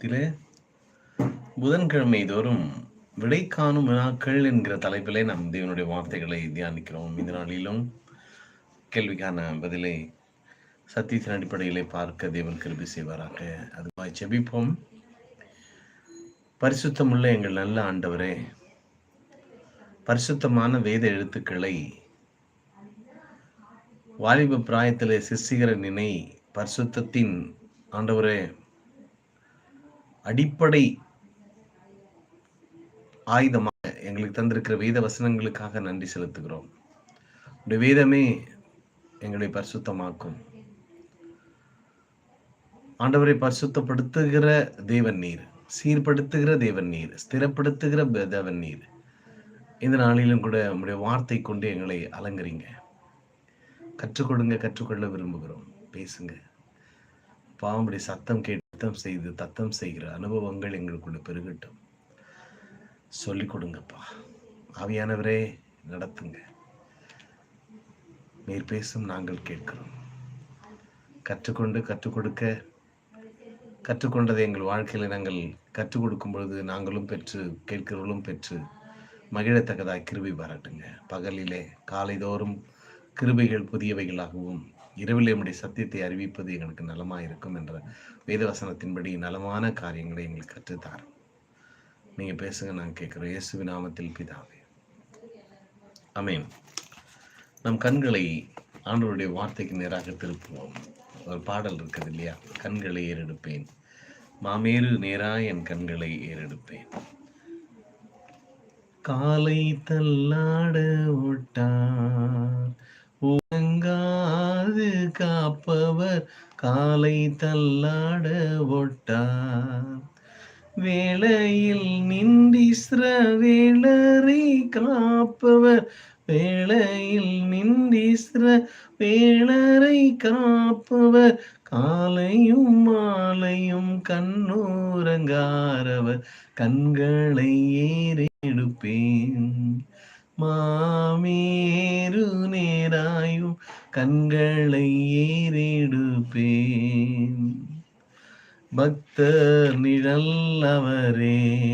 குடும்பத்திலே புதன்கிழமை தோறும் விடை காணும் வினாக்கள் என்கிற தலைப்பிலே நாம் தேவனுடைய வார்த்தைகளை தியானிக்கிறோம். இந்த நாளிலும் கேள்விக்கான பதிலை சத்தியத்தின் அடிப்படையிலே பார்க்க தேவன் கிருபி செய்வாராக. அதுவாய் செபிப்போம் பரிசுத்தமுள்ள எங்கள் நல்ல ஆண்டவரே பரிசுத்தமான வேத எழுத்துக்களை வாலிப பிராயத்திலே சிசிகர நினை பரிசுத்தத்தின் ஆண்டவரே அடிப்படை ஆயுதமாக எங்களுக்கு தந்திருக்கிற வேத வசனங்களுக்காக நன்றி செலுத்துகிறோம். உடைய வேதமே எங்களை பரிசுத்தமாக்கும். ஆண்டவரை பரிசுத்தப்படுத்துகிற தேவன் நீர் சீர்படுத்துகிற தேவன் நீர் ஸ்திரப்படுத்துகிற தேவன் நீர். இந்த நாளிலும் கூட உங்களுடைய வார்த்தை கொண்டு எங்களை அலங்கரிங்க. கற்றுக்கொடுங்க கற்றுக்கொள்ள விரும்புகிறோம். பேசுங்க. பாவமுடைய சத்தம் கேட்டு செய்து தத்தம் செய்கிற அனுபவங்கள் எங்களுக்குள்ள பெருகட்டும். சொல்லிக் கொடுங்கப்பா. ஆவியானவரே நடத்துங்க. நீர் பேசும் நாங்கள் கேட்கிறோம். கற்றுக்கொண்டு கற்றுக் கொடுக்க கற்றுக்கொண்டதை எங்கள் வாழ்க்கையில் நாங்கள் கற்றுக் கொடுக்கும் பொழுது நாங்களும் பெற்று கேட்கிறவர்களும் பெற்று மகிழத்தக்கதாக கிருபை பாராட்டுங்க. பகலிலே காலைதோறும் கிருபைகள் புதியவைகளாகவும் இரவில் நம்முடைய சத்தியத்தை அறிவிப்பது எங்களுக்கு நலமாக இருக்கும் என்ற வேதவசனத்தின்படி நலமான காரியங்களை எங்களுக்கு கற்றுத்தார். நீங்கள் பேசுங்க நாங்கள் கேட்குறோம் இயேசு நாமத்தில் பிதாவே. அமேன் நம் கண்களை ஆண்டவருடைய வார்த்தைக்கு நேராக திருப்புவோம். ஒரு பாடல் இருக்குது இல்லையா? கண்களை ஏறெடுப்பேன். மாமேறு நேரா என் கண்களை ஏறெடுப்பேன். காலை தள்ளாட விட்டார். காப்பவர் காலை தள்ளாட ஒட்டார். வேளையில் நின்றிஸ்ரவேளரை காப்பவர். வேளையில் நின்றிஸ்ர வேளரை காப்பவர். காலையும் மாலையும் கண்ணூரங்காரவர். கண்களை ஏறெடுப்பேன். மாமேரு நேராயும் கண்களை ஏறெடுப்பேன். பக்தர் நிழல் அவரே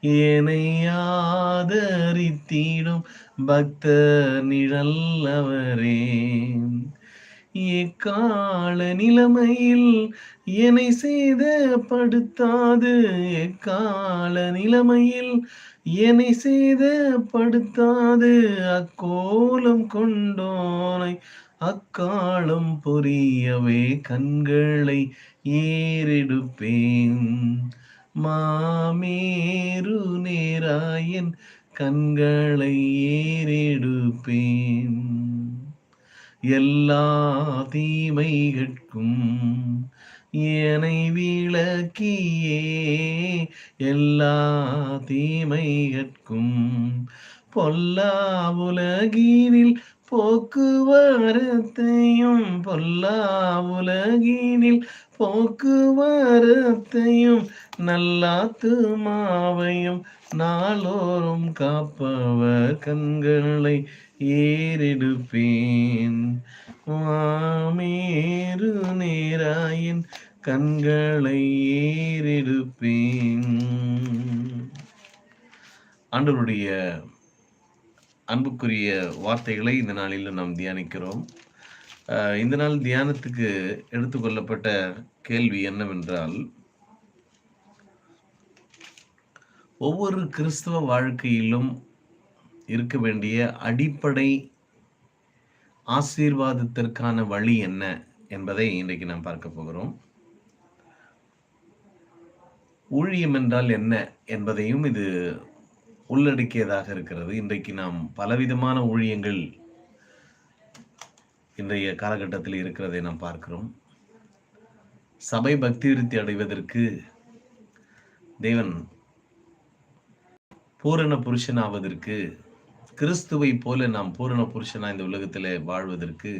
ஏனை ஆதரித்திடும் பக்தர் நிழல் அவரே. எக்கால நிலைமையில் என்னை படுத்தாது எக்கால நிலைமையில் என்னை படுத்தாது அக்கோலம் கொண்டோனை. அக்காலம் புரியவே கண்களை ஏறெடுப்பேன். மாமேரு நேராயன் கண்களை ஏறெடுப்பேன். எல்லா தீமைகட்கும் என்னை விளக்கியே எல்லா தீமைகட்கும் பொல்லா உலகினில் போக்குவரத்தையும் பொல்லா உலகினில் போக்குவரத்தையும் நல்லாத்துமாவையும் நாளோறும் காப்பவர் கண்களை ஏறெடுப்பேன். வாமேறு நேராயின் கண்களை ஏறெடுப்பேன். ஆண்டவருடைய அன்புக்குரிய வார்த்தைகளை இந்த நாளில் நாம் தியானிக்கிறோம். இந்த நாள் தியானத்துக்கு எடுத்துக்கொள்ளப்பட்ட கேள்வி என்னவென்றால் ஒவ்வொரு கிறிஸ்தவ வாழ்க்கையிலும் இருக்க வேண்டிய அடிப்படை ஆசீர்வாதத்திற்கான வழி என்ன என்பதை இன்றைக்கு நாம் பார்க்க போகிறோம். ஊழியம் என்றால் என்ன என்பதையும் இது உள்ளடக்கியதாக இருக்கிறது. இன்றைக்கு நாம் பலவிதமான ஊழியங்கள் இன்றைய காலகட்டத்தில் இருக்கிறதை நாம் பார்க்கிறோம். சபை பக்தி விருத்தி அடைவதற்கு தேவன் பூரண புருஷனாவதற்கு கிறிஸ்துவை போல நாம் பூரண புருஷனா இந்த உலகத்தில் வாழ்வதற்கு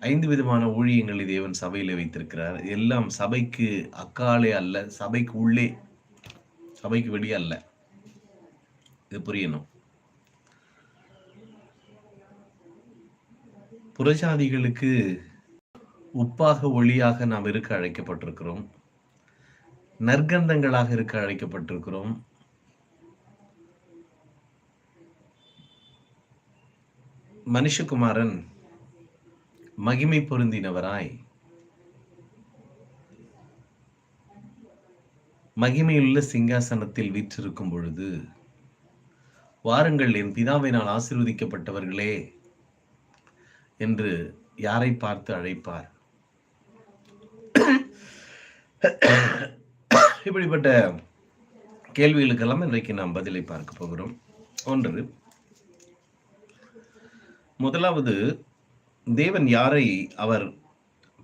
ஐந்து விதமான ஊழியங்களை தேவன் சபையில் வைத்திருக்கிறார். எல்லாம் சபைக்கு அக்காலே அல்ல சபைக்கு உள்ளே சபைக்கு வெளியே அல்ல. இது புரியணும். புறஜாதிகளுக்கு உப்பாக ஒளியாக நாம் இருக்க அழைக்கப்பட்டிருக்கிறோம். நற்கந்தங்களாக இருக்க அழைக்கப்பட்டிருக்கிறோம். மனுஷகுமாரன் மகிமை பொருந்தினவராய். மகிமையுள்ள சிங்காசனத்தில் வீற்றிருக்கும் பொழுது வாருங்கள் என் பிதாவினால் ஆசிர்வதிக்கப்பட்டவர்களே என்று யாரை பார்த்து அழைப்பார். இப்படிப்பட்ட கேள்விகளுக்கெல்லாம் இன்றைக்கு நாம் பதிலை பார்க்க போகிறோம். ஒன்று முதலாவது தேவன் யாரை அவர்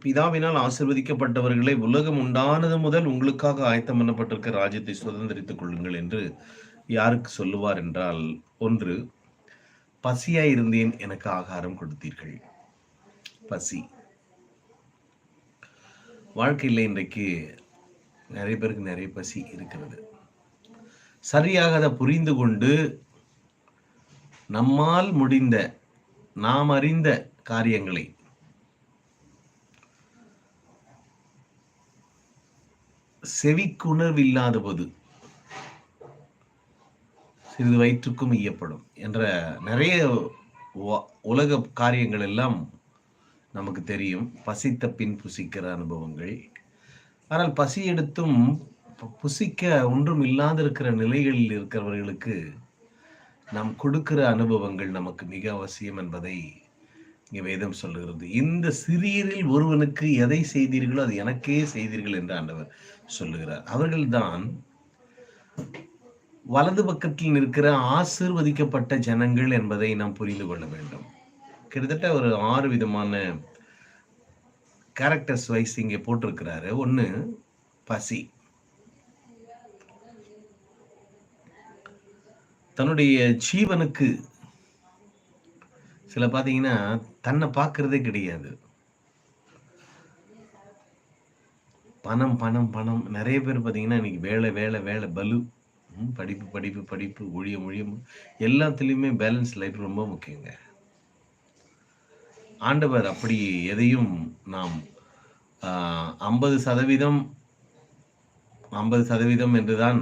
பிதாவினால் ஆசிர்வதிக்கப்பட்டவர்களை உலகம் உண்டானது முதல் உங்களுக்காக ஆயத்தம் பண்ணப்பட்டிருக்க ராஜ்யத்தை சுதந்திரித்துக் கொள்ளுங்கள் என்று யாருக்கு சொல்லுவார் என்றால் ஒன்று பசியாய் இருந்தேன் எனக்கு ஆகாரம் கொடுத்தீர்கள். பசி. வாழ்க்கையில் இன்றைக்கு நிறைய பேருக்கு நிறைய பசி இருக்கிறது. சரியாக அதை புரிந்து கொண்டு நம்மால் முடிந்த நாம் அறிந்த காரியங்களை. செவிக்குணர்வில்லாத போது சிறிது வயிற்றுக்கும் ஈயப்படும் என்ற நிறைய உலக காரியங்கள் எல்லாம் நமக்கு தெரியும். பசித்த பின் புசிக்கிற அனுபவங்கள். ஆனால் பசி எடுத்தும் புசிக்க ஒன்றும் இல்லாத இருக்கிற நிலைகளில் இருக்கிறவர்களுக்கு நாம் கொடுக்கிற அனுபவங்கள் நமக்கு மிக அவசியம் என்பதை இங்கே வேதம் சொல்லுகிறது. இந்த சிறியரில் ஒருவனுக்கு எதை செய்தீர்களோ அது எனக்கே செய்தீர்கள் என்று ஆண்டவர் சொல்லுகிறார். அவர்கள்தான் வலது பக்கத்தில் நிற்கிற ஆசிர்வதிக்கப்பட்ட ஜனங்கள் என்பதை நாம் புரிந்து கொள்ள வேண்டும். கிட்டத்தட்ட ஒரு ஆறு விதமான கேரக்டர்ஸ் வைஸ் இங்கே போட்டிருக்கிறாரு. ஒன்று பசி. தன்னுடைய ஜீவனுக்கு சில பார்த்தீங்கன்னா தன்னை பார்க்கறதே கிடையாது. பணம் பணம் பணம். நிறைய பேர் பார்த்தீங்கன்னா இன்னைக்கு வேலை வேலை வேலை பலு. படிப்பு படிப்பு படிப்பு ஒழிய ஒழியம் எல்லாத்துலேயுமே பேலன்ஸ் லைஃப் ரொம்ப முக்கியங்க. ஆண்டவர் அப்படி எதையும் நாம் ஐம்பது சதவீதம் ஐம்பது சதவீதம் என்றுதான்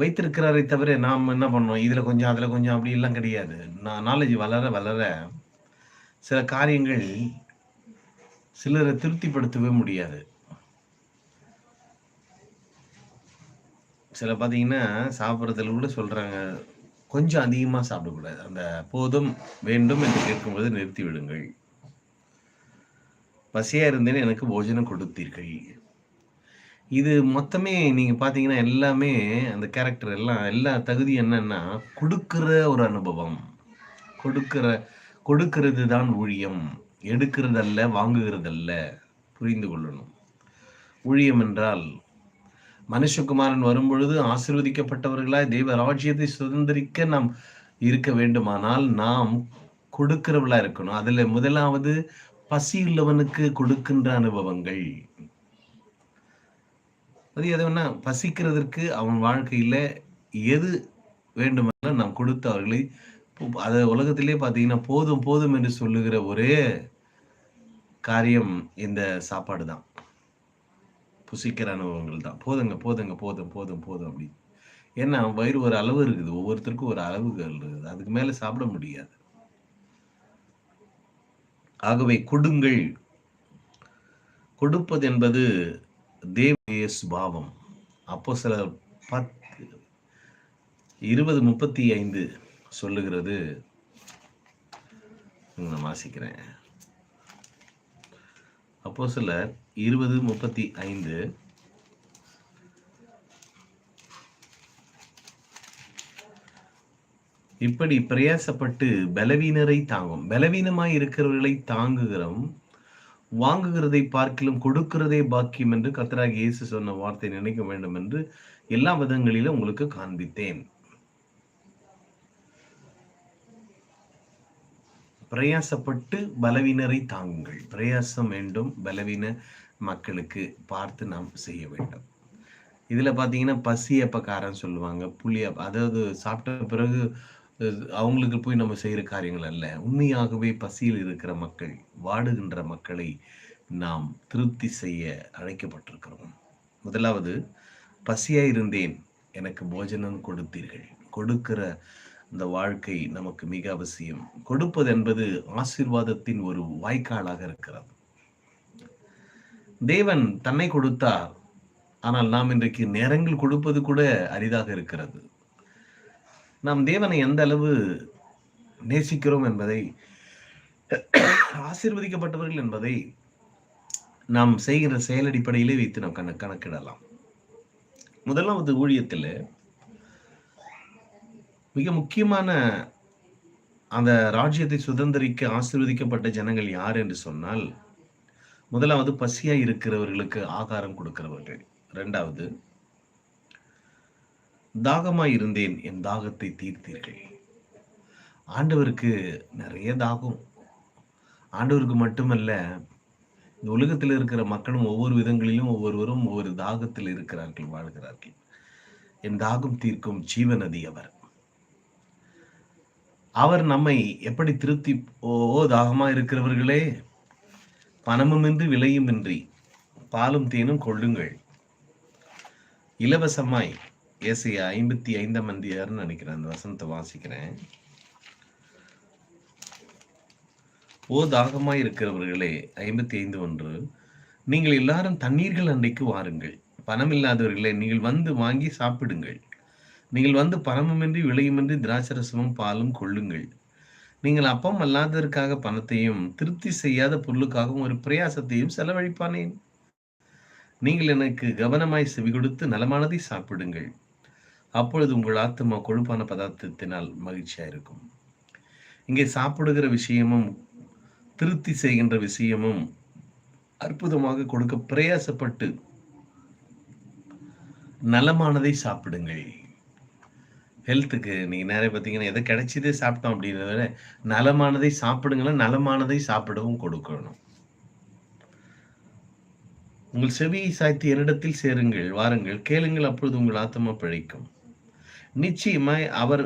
வைத்திருக்கிறாரை தவிர நாம் என்ன பண்ணோம் இதில் கொஞ்சம் அதில் கொஞ்சம் அப்படி எல்லாம் கிடையாது. நான் நாலேஜ் வளர வளர சில காரியங்கள் சிலரை திருப்திப்படுத்தவே முடியாது. சில பார்த்தீங்கன்னா சாப்பிட்றதுல கூட சொல்கிறாங்க கொஞ்சம் அதிகமாக சாப்பிடக்கூடாது. அந்த போதும் வேண்டும் என்று கேட்கும்போது நிறுத்தி விடுங்கள் பசியாக இருந்தேன்னு எனக்கு போஜனம் கொடுத்தீர்கள். இது மொத்தமே நீங்கள் பார்த்தீங்கன்னா எல்லாமே அந்த கேரக்டர் எல்லாம் எல்லா தகுதி என்னன்னா கொடுக்கிற ஒரு அனுபவம். கொடுக்கிற கொடுக்கிறது தான் ஊழியம். எடுக்கிறதல்ல வாங்குகிறதல்ல. புரிந்து கொள்ளணும். ஊழியம் என்றால் மனுஷகுமாரன் வரும்பொழுது ஆசிர்வதிக்கப்பட்டவர்களாய் தெய்வ ராஜ்யத்தை சுதந்திரிக்க நாம் இருக்க வேண்டுமானால் நாம் கொடுக்கிறவளா இருக்கணும். அதுல முதலாவது பசி உள்ளவனுக்கு கொடுக்கின்ற அனுபவங்கள். அது எதுனா பசிக்கிறதற்கு அவன் வாழ்க்கையில் எது வேண்டுமென்றால் நாம் கொடுத்து அவர்களை அதை உலகத்திலே பார்த்தீங்கன்னா போதும் போதும் என்று சொல்லுகிற ஒரே காரியம் இந்த சாப்பாடு தான். புசிக்கிற அனுபவங்கள் தான். போதுங்க போதுங்க போதும் போதும் போதும் அப்படி. ஏன்னா வயிறு ஒரு அளவு இருக்குது. ஒவ்வொருத்தருக்கும் ஒரு அளவுகள் இருக்குது. அதுக்கு மேலே சாப்பிட முடியாது. ஆகவே கொடுங்கள். கொடுப்பது என்பது தேவ சுபாவம். அப்போ சில பத்து இருபது முப்பத்தி ஐந்து சொல்லுகிறது. நான் வாசிக்கிறேன். அப்போ சில இருபது முப்பத்தி ஐந்து இப்படி பிரயாசப்பட்டு பலவீனரை தாங்கும். பலவீனமாய் இருக்கிறவர்களை தாங்குகிறோம். வாங்குகிறதை பார்க்கிலும் கொடுக்கிறதே பாக்கியம் என்று கத்தராக இயேசு சொன்ன வார்த்தை நினைக்க வேண்டும் என்று எல்லா விதங்களிலும் உங்களுக்கு காண்பித்தேன். பிரயாசப்பட்டு பலவீனரை தாங்குங்கள். பிரயாசம் வேண்டும் பலவீன மக்களுக்கு பார்த்து நாம் செய்ய வேண்டும். இதில் பார்த்தீங்கன்னா பசி அப்பக்காரன் சொல்லுவாங்க. புளி அதாவது சாப்பிட்ட பிறகு அவங்களுக்கு போய் நம்ம செய்கிற காரியங்கள் அல்ல. உண்மையாகவே பசியில் இருக்கிற மக்கள் வாடுகின்ற மக்களை நாம் திருப்தி செய்ய அழைக்கப்பட்டிருக்கிறோம். முதலாவது பசியாக இருந்தேன் எனக்கு போஜனம் கொடுத்தீர்கள். கொடுக்கிற இந்த வாழ்க்கை நமக்கு மிக அவசியம். கொடுப்பது என்பது ஆசீர்வாதத்தின் ஒரு வாய்க்காலாக இருக்கிறது. தேவன் தன்னை கொடுத்தார். ஆனால் நாம் இன்றைக்கு நேரங்கள் கொடுப்பது கூட அரிதாக இருக்கிறது. நாம் தேவனை எந்த அளவு நேசிக்கிறோம் என்பதை ஆசிர்வதிக்கப்பட்டவர்கள் என்பதை நாம் செய்கிற செயல் அடிப்படையிலே வைத்து நாம் கண கணக்கிடலாம். முதலாவது ஊழியத்தில் மிக முக்கியமான அந்த ராஜ்யத்தை சுதந்திரிக்க ஆசிர்வதிக்கப்பட்ட ஜனங்கள் யார் என்று சொன்னால் முதலாவது பசியாக இருக்கிறவர்களுக்கு ஆகாரம் கொடுக்கிறவர்கள். ரெண்டாவது தாகமாய் இருந்தேன் என் தாகத்தை தீர்த்தீர்கள். ஆண்டவருக்கு நிறைய தாகம். ஆண்டவருக்கு மட்டுமல்ல இந்த உலகத்தில் இருக்கிற மக்களும் ஒவ்வொரு விதங்களிலும் ஒவ்வொருவரும் ஒவ்வொரு தாகத்தில் இருக்கிறார்கள் வாழ்கிறார்கள். என் தாகம் தீர்க்கும் ஜீவநதி அவர் அவர் நம்மை எப்படி திருப்தி ஓ தாகமா இருக்கிறவர்களே? பணமுமின்றி விலையுமின்றி பாலும் தேனும் கொள்ளுங்கள். இலவசமாய் ஏசிய ஐம்பத்தி ஐந்தாம் மந்தியார்னு நினைக்கிறேன் அந்த வசனத்தை வாசிக்கிறேன். ஓ தாகமாய் இருக்கிறவர்களே ஐம்பத்தி ஐந்து ஒன்று நீங்கள் எல்லாரும் தண்ணீர்கள் அன்றைக்கு வாருங்கள். பணம் இல்லாதவர்களே நீங்கள் வந்து வாங்கி சாப்பிடுங்கள். நீங்கள் வந்து பணமுமின்றி விலையுமின்றி திராட்சரசமும் பாலும் கொள்ளுங்கள். நீங்கள் அப்பம் அல்லாததற்காக பணத்தையும் திருப்தி செய்யாத பொருளுக்காகவும் ஒரு பிரயாசத்தையும் செலவழிப்பானேன். நீங்கள் எனக்கு கவனமாய் செவி கொடுத்து நலமானதை சாப்பிடுங்கள். அப்பொழுது உங்கள் ஆத்மா கொழுப்பான பதார்த்தத்தினால் மகிழ்ச்சியாக இருக்கும் இங்கே சாப்பிடுகிற விஷயமும் திருப்தி செய்கின்ற விஷயமும் அற்புதமாக கொடுக்க பிரயாசப்பட்டு நலமானதை சாப்பிடுங்கள். ஹெல்த்துக்கு நீங்கள் நிறைய பார்த்தீங்கன்னா எதை கிடைச்சதே சாப்பிட்டோம் அப்படின்றத விட நலமானதை சாப்பிடுங்களா நலமானதை சாப்பிடவும் கொடுக்கணும். உங்கள் செவியை சாய்த்து என்னிடத்தில் சேருங்கள் வாருங்கள் கேளுங்கள் அப்பொழுது உங்கள் ஆத்மா பிழைக்கும். நிச்சயமாய் அவர்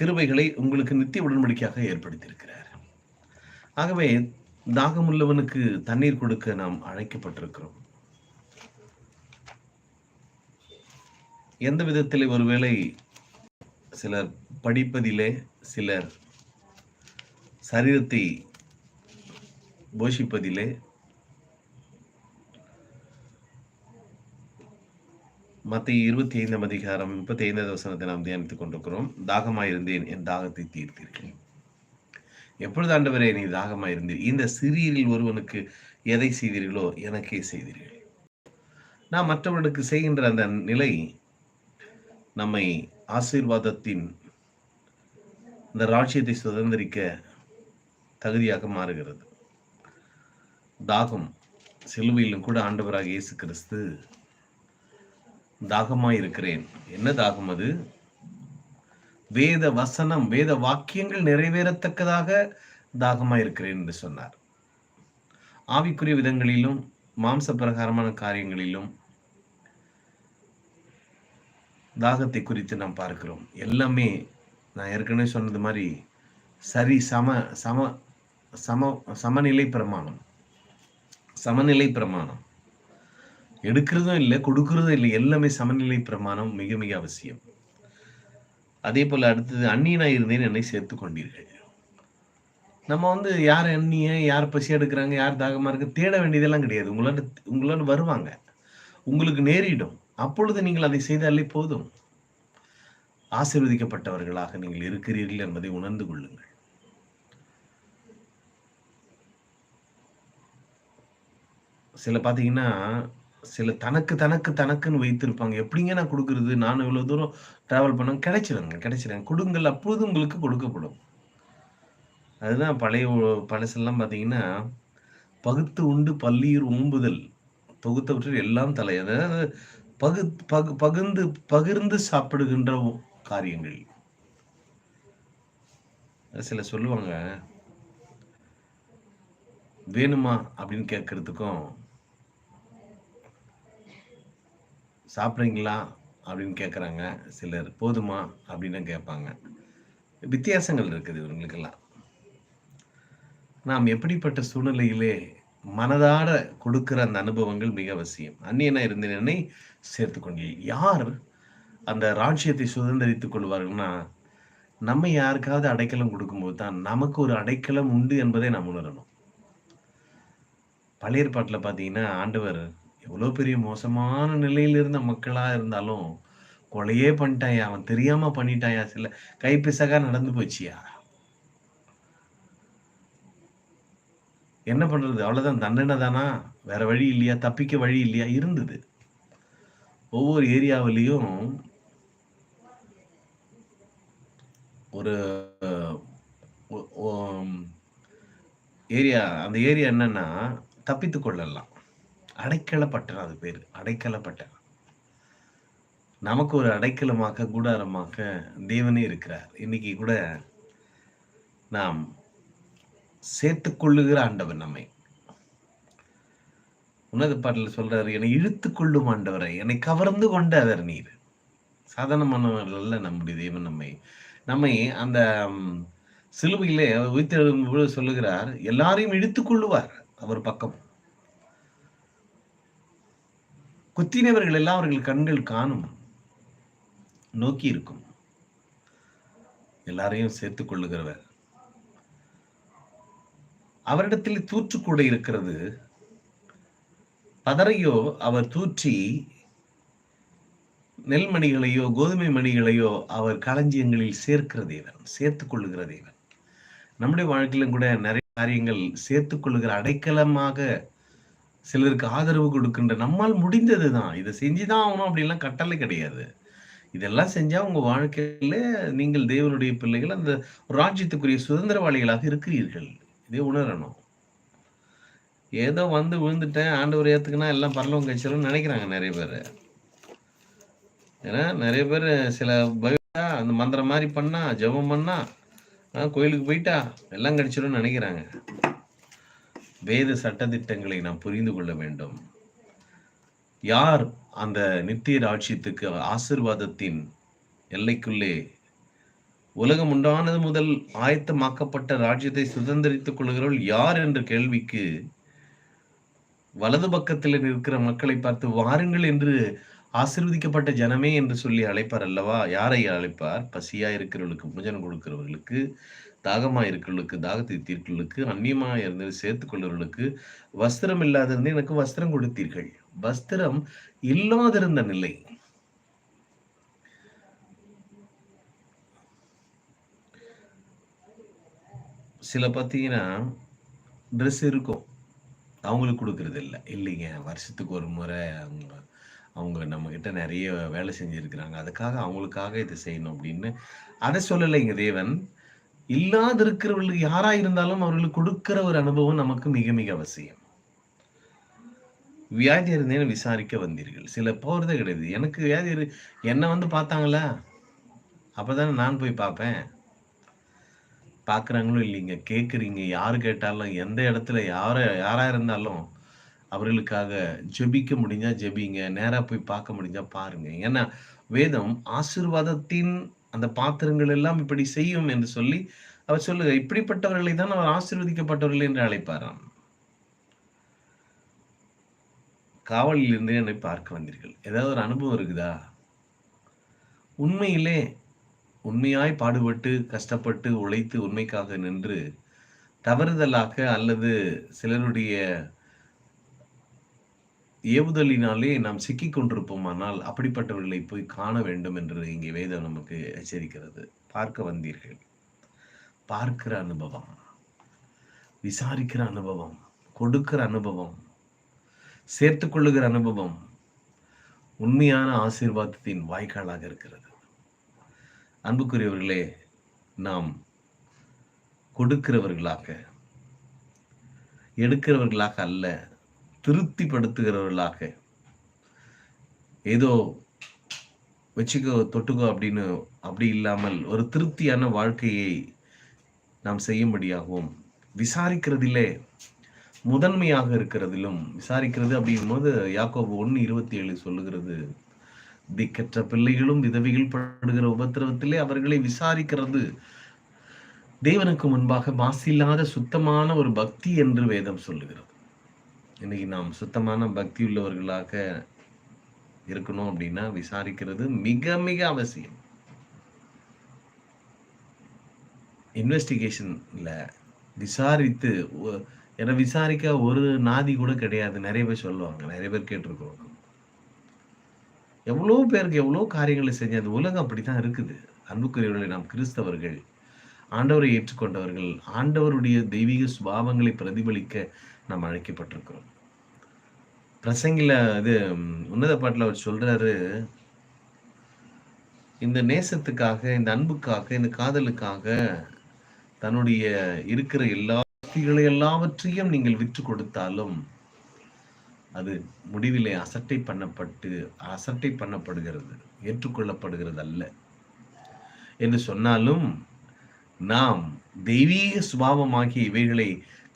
கிருபைகளை உங்களுக்கு நித்திய உடன்படிக்கையாக ஏற்படுத்தியிருக்கிறார். ஆகவே தாகமுள்ளவனுக்கு தண்ணீர் கொடுக்க நாம் அழைக்கப்பட்டிருக்கிறோம். எந்த விதத்தில் ஒருவேளை சிலர் படிப்பதிலே சிலர் சரீரத்தை போஷிப்பதிலே மத்திய இருபத்தி ஐந்தாம் அதிகாரம் முப்பத்தி ஐந்தாவது வசனத்தை நாம் தியானித்துக் கொண்டிருக்கிறோம். தாகமாயிருந்தேன் என் தாகத்தை தீர்த்தீர்கள். எப்பொழுது ஆண்டவரே நீ தாகமாயிருந்தீர் இந்த சிறியரில் ஒருவனுக்கு எதை செய்தீர்களோ எனக்கே செய்தீர்கள். நான் மற்றவர்களுக்கு செய்கின்ற அந்த நிலை நம்மை ஆசீர்வாதத்தின் இந்த ராஜ்யத்தை சுதந்திரிக்க தகுதியாக மாறுகிறது. தாகம் சிலுவையிலும் கூட ஆண்டவராக இயேசு கிறிஸ்து தாகமாய் இருக்கிறேன். என்ன தாகம் அது? வேத வசனம் வேத வாக்கியங்கள் நிறைவேறத்தக்கதாக தாகமாய் இருக்கிறேன் என்று சொன்னார். ஆவிக்குரிய விதங்களிலும் மாம்ச பிரகாரமான காரியங்களிலும் தாகத்தை குறித்து நாம் பார்க்கிறோம். எல்லாமே நான் ஏற்கனவே சொன்னது மாதிரி சரி சம சம சம சமநிலை பிரமாணம். சமநிலை பிரமாணம். எடுக்கிறதும் இல்லை கொடுக்கறதும் இல்லை எல்லாமே சமநிலை பிரமாணம் மிக மிக அவசியம். அதே போல் அடுத்தது அந்நியனாக இருந்தேன் என்னை சேர்த்து கொண்டீர்கள். நம்ம வந்து யார் அந்நிய யார் பசி எடுக்கிறாங்க யார் தாகமா இருக்கு தேட வேண்டியதெல்லாம் கிடையாது. உங்களோட உங்களோட வருவாங்க. உங்களுக்கு நேரிடும். அப்பொழுது நீங்கள் அதை செய்தாலே போதும். ஆசீர்வதிக்கப்பட்டவர்களாக நீங்கள் இருக்கிறீர்கள் என்பதை உணர்ந்து கொள்ளுங்கள். சில பார்த்தீங்கன்னா சில தனக்கு தனக்கு தனக்குன்னு வைத்திருப்பாங்க. எப்படிங்க நான் கொடுக்கறது? நான் இவ்வளவு தூரம் டிராவல் பண்ண கிடைச்சிடுங்க கிடைச்சிடுங்க கொடுங்கள் அப்பொழுது உங்களுக்கு கொடுக்கப்படும். அதுதான் பழைய பழசெல்லாம் பார்த்தீங்கன்னா பகுத்து உண்டு பள்ளியூர் உம்புதல். தொகுத்தவற்றில் எல்லாம் தலை. அதாவது பகு பகு பகிர்ந்து பகிர்ந்து சாப்பிடுகின்ற காரியங்கள். சில சொல்லுவாங்க வேணுமா அப்படின்னு கேட்கறதுக்கும் சாப்பிட்றீங்களா அப்படின்னு கேட்குறாங்க சிலர் போதுமா அப்படின்னு கேட்பாங்க. வித்தியாசங்கள் இருக்குது இவங்களுக்கெல்லாம். நாம் எப்படிப்பட்ட சூழ்நிலையிலே மனதார கொடுக்கிற அந்த அனுபவங்கள் மிக அவசியம். அந்நியனா இருந்தேன் சேர்த்து கொண்டேன் யார் அந்த ராஜ்யத்தை சுதந்திரித்துக் கொள்வார்கள்னா நம்ம யாருக்காவது அடைக்கலம் கொடுக்கும்போது தான் நமக்கு ஒரு அடைக்கலம் உண்டு என்பதை நாம் உணரணும். பழைய பாட்டில் பார்த்தீங்கன்னா ஆண்டவர் எவ்வளோ பெரிய மோசமான நிலையில இருந்த மக்களா இருந்தாலும் கொலையே பண்ணிட்டாயா? அவன் தெரியாம பண்ணிட்டாயா? சில கைப்பிசகா நடந்து போச்சியா என்ன பண்றது? அவ்வளவுதான். தண்டனை தானா? வேற வழி இல்லையா? தப்பிக்க வழி இல்லையா? இருந்தது. ஒவ்வொரு ஏரியாவிலையும் ஒரு ஏரியா அந்த ஏரியா என்னன்னா தப்பித்து கொள்ளலாம். அடைக்கல அது பேர். அடைக்கல நமக்கு ஒரு அடைக்கலமாக கூடாரமாக தேவனே இருக்கிறார். இன்னைக்கு கூட நாம் சேர்த்து கொள்ளுகிற ஆண்டவர் நம்மை. உன்னத பாட்டில் சொல்றாரு என்னை இழுத்து கொள்ளும் ஆண்டவரை என்னை கவர்ந்து கொண்டவர் நீர். சாதாரணமானவர்கள் அல்ல நம்முடைய தேவன் நம்மை. நம்மை அந்த சிலுவையிலே உயிர்த்தெழும் சொல்லுகிறார் எல்லாரையும் இழுத்துக்கொள்ளுவார் அவர் பக்கம். குத்தினவர்கள் எல்லாம் அவர்கள் கண்கள் காணும். நோக்கி இருக்கும். எல்லாரையும் சேர்த்துக் கொள்ளுகிறவர். அவரிடத்தில் தூற்று கூட இருக்கிறது. பதறையோ அவர் தூற்றி நெல் மணிகளையோ கோதுமை மணிகளையோ அவர் களஞ்சியங்களில் சேர்க்கிற தேவன் சேர்த்துக் கொள்ளுகிற தேவன். நம்முடைய வாழ்க்கையிலும் கூட நிறைய காரியங்கள் சேர்த்துக் கொள்ளுகிற அடைக்கலமாக சிலருக்கு ஆதரவு கொடுக்கின்ற நம்மால் முடிந்தது தான் இதை செஞ்சுதான் ஆகணும் அப்படின்லாம் கட்டளை கிடையாது. இதெல்லாம் செஞ்சா உங்க வாழ்க்கையில நீங்கள் தேவனுடைய பிள்ளைகள் அந்த ராஜ்யத்துக்குரிய சுதந்திரவாளிகளாக இருக்கிறீர்கள். இதே உணரணும். ஏதோ வந்து விழுந்துட்டேன் ஆண்டவர் ஏத்துக்குன்னா எல்லாம் பரலவங்க கட்சியிலும் நினைக்கிறாங்க நிறைய பேர். ஏன்னா நிறைய பேர் சில அந்த மந்திரம் மாதிரி பண்ணா ஜபம் பண்ணா கோயிலுக்கு போயிட்டா எல்லாம் கிடைச்சிடும் நினைக்கிறாங்க. வேத சட்டத்திட்டங்களை நாம் புரிந்து கொள்ள வேண்டும். யார் அந்த நித்திய ராட்சியத்துக்கு ஆசிர்வாதத்தின் எல்லைக்குள்ளே உலகம் உண்டானது முதல் ஆயத்தமாக்கப்பட்ட ராஜ்யத்தை சுதந்திரித்துக் கொள்கிறவர்கள் யார் என்ற கேள்விக்கு வலது பக்கத்தில் இருக்கிற மக்களை பார்த்து வாருங்கள் என்று ஆசிர்வதிக்கப்பட்ட ஜனமே என்று சொல்லி அழைப்பார் அல்லவா? யாரை அழைப்பார்? பசியா இருக்கிறவர்களுக்கு புஜனம் கொடுக்கிறவர்களுக்கு தாகமா இருக்கிறவர்களுக்கு தாகத்தை தீர்க்கிறவர்களுக்கு அந்நியமா இருந்து சேர்த்து கொள்ளவர்களுக்கு வஸ்திரம் இல்லாதிருந்து எனக்கு வஸ்திரம் கொடுத்தீர்கள். வஸ்திரம் இல்லாதிருந்த நிலை. சில பார்த்தீங்கன்னா ட்ரெஸ் இருக்கும். அவங்களுக்கு கொடுக்கறது இல்லை இல்லைங்க வருஷத்துக்கு ஒரு முறை அவங்க அவங்க நம்ம கிட்ட நிறைய வேலை செஞ்சுருக்கிறாங்க. அதுக்காக அவங்களுக்காக இதை செய்யணும் அப்படின்னு. அதை சொல்லலைங்க தேவன். இல்லாதிருக்கிறவர்களுக்கு யாரா இருந்தாலும் அவர்களுக்கு கொடுக்கிற ஒரு அனுபவம் நமக்கு மிக மிக அவசியம். வியாதி இருந்தேன்னு விசாரிக்க வந்தீர்கள். சில போறதே கிடையாது. எனக்கு வியாதி என்ன வந்து பார்த்தாங்களா? அப்பதானே நான் போய் பார்ப்பேன். பார்க்குறாங்களோ இல்லைங்க? கேட்குறீங்க. யார் கேட்டாலும் எந்த இடத்துல யார யாராக இருந்தாலும் அவர்களுக்காக ஜெபிக்க முடிஞ்சால் ஜெபிங்க. நேராக போய் பார்க்க முடிஞ்சால் பாருங்க. ஏன்னா வேதம் ஆசிர்வாதத்தின் அந்த பாத்திரங்கள் எல்லாம் இப்படி செய்யும் என்று சொல்லி அவர் சொல்லுக இப்படிப்பட்டவர்களை தான் அவர் ஆசீர்வதிக்கப்பட்டவர்கள் என்று அழைப்பாராம். காவலில் இருந்து என்னை பார்க்க வந்தீர்கள். ஏதாவது ஒரு அனுபவம் இருக்குதா? உண்மையிலே உண்மையாய் பாடுபட்டு கஷ்டப்பட்டு உழைத்து உண்மைக்காக நின்று தவறுதலாக அல்லது சிலருடைய ஏவுதலினாலே நாம் சிக்கி கொண்டிருப்போமானால் அப்படிப்பட்டவர்களை போய் காண வேண்டும் என்று இங்கே வேதம் நமக்கு எச்சரிக்கிறது. பார்க்க வந்தீர்கள். பார்க்கிற அனுபவம். விசாரிக்கிற அனுபவம். கொடுக்கிற அனுபவம். சேர்த்து கொள்ளுகிற அனுபவம். உண்மையான ஆசீர்வாதத்தின் வாய்க்காலாக இருக்கிறது. அன்புக்குரியவர்களே நாம் கொடுக்கிறவர்களாக எடுக்கிறவர்களாக அல்ல திருப்திப்படுத்துகிறவர்களாக. ஏதோ வச்சுக்கோ தொட்டுக்கோ அப்படின்னு அப்படி இல்லாமல் ஒரு திருப்தியான வாழ்க்கையை நாம் செய்யும்படியாகவும் விசாரிக்கிறதிலே முதன்மையாக இருக்கிறதிலும் விசாரிக்கிறது அப்படிங்கும்போது யாக்கோபு ஒன்று இருபத்தி ஏழு சொல்லுகிறது திக்கற்ற பிள்ளைகளும் விதவிகள் படுகிற உபத்திரவத்திலே அவர்களை விசாரிக்கிறது. தேவனுக்கு முன்பாக மாசில்லாத சுத்தமான ஒரு பக்தி என்று வேதம் சொல்லுகிறது. இன்னைக்கு நாம் சுத்தமான பக்தி உள்ளவர்களாக இருக்கணும் அப்படின்னா விசாரிக்கிறது மிக மிக அவசியம். இன்வெஸ்டிகேஷன்ல விசாரித்து என விசாரிக்க ஒரு நாதி கூட கிடையாது. நிறைய பேர் சொல்லுவாங்க நிறைய பேர் கேட்டிருக்கோம் எவ்வளோ பேருக்கு எவ்வளோ காரியங்களை செஞ்ச அந்த உலகம் அப்படித்தான் இருக்குது. அன்புக்குரியவர்களை நாம் கிறிஸ்தவர்கள் ஆண்டவரை ஏற்றுக்கொண்டவர்கள் ஆண்டவருடைய தெய்வீக சுபாவங்களை பிரதிபலிக்க நாம் அழைக்கப்பட்டிருக்கிறோம். பிரசங்கில இது உன்னத பாட்டில் அவர் சொல்றாரு இந்த நேசத்துக்காக இந்த அன்புக்காக இந்த காதலுக்காக தன்னுடைய இருக்கிற எல்லா எல்லாவற்றையும் நீங்கள் விற்று கொடுத்தாலும் அது முடிவிலே அசட்டை பண்ணப்பட்டு அசட்டை பண்ணப்படுகிறது ஏற்றுக்கொள்ளப்படுகிறது அல்ல என்று சொன்னாலும் நாம் தெய்வீக சுபாவமாகிய இவைகளை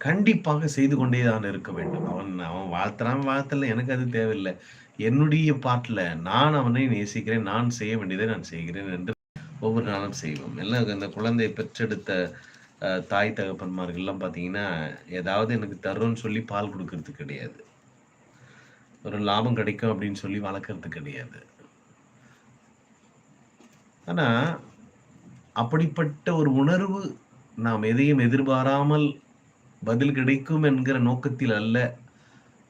கண்டிப்பாக செய்து கொண்டே தான் இருக்க வேண்டும். அவன் அவன் வாழ்த்துறான் வாழ்த்தல எனக்கு அது தேவையில்லை. என்னுடைய பாட்டில் நான் அவனை நேசிக்கிறேன் நான் செய்ய வேண்டியதை நான் செய்கிறேன் என்று ஒவ்வொரு நாளும் செய்வோம். எல்லாம் அந்த குழந்தையை பெற்றெடுத்த தாய் தகப்பன்மார்கள்லாம் பார்த்தீங்கன்னா ஏதாவது எனக்கு தரும்னு சொல்லி பால் கொடுக்கறது கிடையாது. ஒரு லாபம் கிடைக்கும் அப்படின்னு சொல்லி வளர்க்கறது கிடையாது. ஆனா அப்படிப்பட்ட ஒரு உணர்வு நாம் எதையும் எதிர்பாராமல் பதில் கிடைக்கும் என்கிற நோக்கத்தில் அல்ல.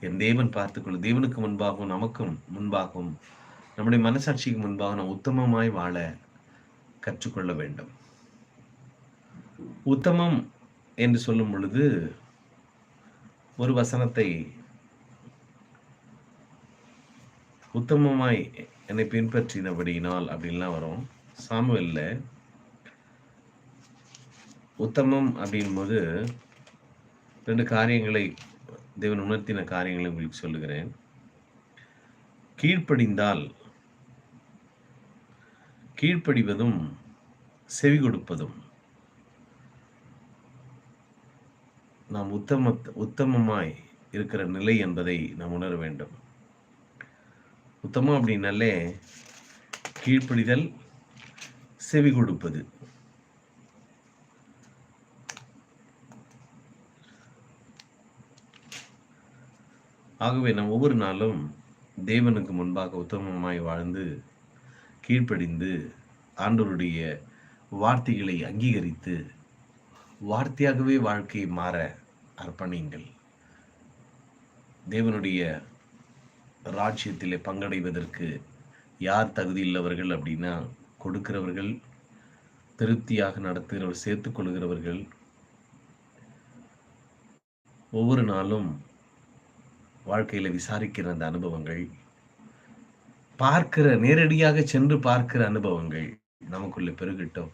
என் தேவன் பார்த்துக்கொள்ளும். தேவனுக்கு முன்பாகவும் நமக்கும் முன்பாகவும் நம்முடைய மனசாட்சிக்கு முன்பாக நாம் உத்தமமாய் வாழ கற்றுக்கொள்ள வேண்டும். உத்தமம் என்று சொல்லும் பொழுது ஒரு வசனத்தை உத்தமமாய் என்னை பின்பற்றினபடியினால் அப்படின்லாம் வரும். சாமுவல்ல உத்தமம் அப்படின்போது ரெண்டு காரியங்களை தேவன் உணர்த்தின காரியங்களை உங்களுக்கு சொல்லுகிறேன். கீழ்ப்படிந்தால் கீழ்ப்படிவதும் செவி கொடுப்பதும் நாம் உத்தம உத்தமமாய் இருக்கிற நிலை என்பதை நாம் உணர வேண்டும். உத்தமம் அப்படின்னாலே கீழ்ப்படிதல் செவி கொடுப்பது. ஆகவே நாம் ஒவ்வொரு நாளும் தேவனுக்கு முன்பாக உத்தமமாய் வாழ்ந்து கீழ்ப்படிந்து ஆண்டவருடைய வார்த்தைகளை அங்கீகரித்து வார்த்தையாகவே வாழ்க்கை மாற அர்ப்பணிங்கள் தேவனுடைய ராஜ்யத்திலே பங்கடைவதற்கு யார் தகுதி உள்ளவர்கள் அப்படின்னா கொடுக்கிறவர்கள் திருப்தியாக நடத்துகிறவர் சேர்த்து கொள்கிறவர்கள். ஒவ்வொரு நாளும் வாழ்க்கையில விசாரிக்கிற அந்த அனுபவங்கள் பார்க்கிற நேரடியாக சென்று பார்க்கிற அனுபவங்கள் நமக்குள்ள பெருகிட்டோம்.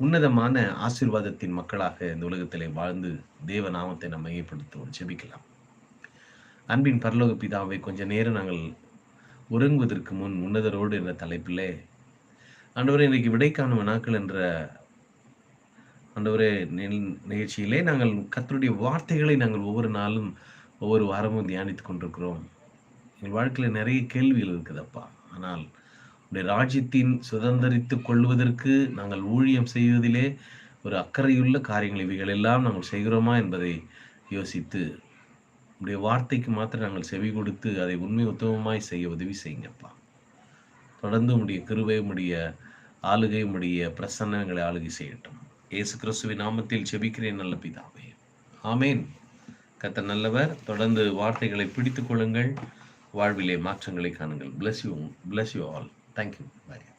உன்னதமான ஆசிர்வாதத்தின் மக்களாக இந்த உலகத்திலே வாழ்ந்து தேவ நாமத்தை நம்ம மையப்படுத்துவோம். ஜெபிக்கலாம். அன்பின் பரலோக பிதாவை கொஞ்ச நேரம் நாங்கள் உறங்குவதற்கு முன் உன்னதரோடு என்ற தலைப்பிலே ஆண்டவரே இன்றைக்கு விடை வினாக்கள் என்ற ஆண்டவரே நிகழ்ச்சியிலே நாங்கள் கத்தருடைய வார்த்தைகளை நாங்கள் ஒவ்வொரு நாளும் ஒவ்வொரு வாரமும் தியானித்து கொண்டிருக்கிறோம். எங்கள் வாழ்க்கையில் நிறைய கேள்விகள் இருக்குதப்பா. ஆனால் உடைய ராஜ்யத்தின் சுதந்திரித்து கொள்வதற்கு நாங்கள் ஊழியம் செய்வதிலே ஒரு அக்கறையுள்ள காரியங்கள். இவைகள் எல்லாம் நாங்கள் செய்கிறோமா என்பதை யோசித்து உடைய வார்த்தைக்கு மாத்திரம் நாங்கள் செவி கொடுத்து அதை உண்மை உத்தமமாய் செய்ய உதவி செய்யுங்கப்பா. தொடர்ந்து உடைய கிருவை உடைய ஆளுகை உடைய பிரசன்னங்களை ஆளுகை செய்யட்டும். ஏசு கிறிஸ்துவின் நாமத்தில் செபிக்கிறேன் நல்ல பிதாவே. ஆமேன். கத்த நல்லவர். தொடர்ந்து வார்த்தைகளை பிடித்துக் கொள்ளுங்கள். வாழ்விலே மாற்றங்களை காணுங்கள். Bless you bless you all thank you bye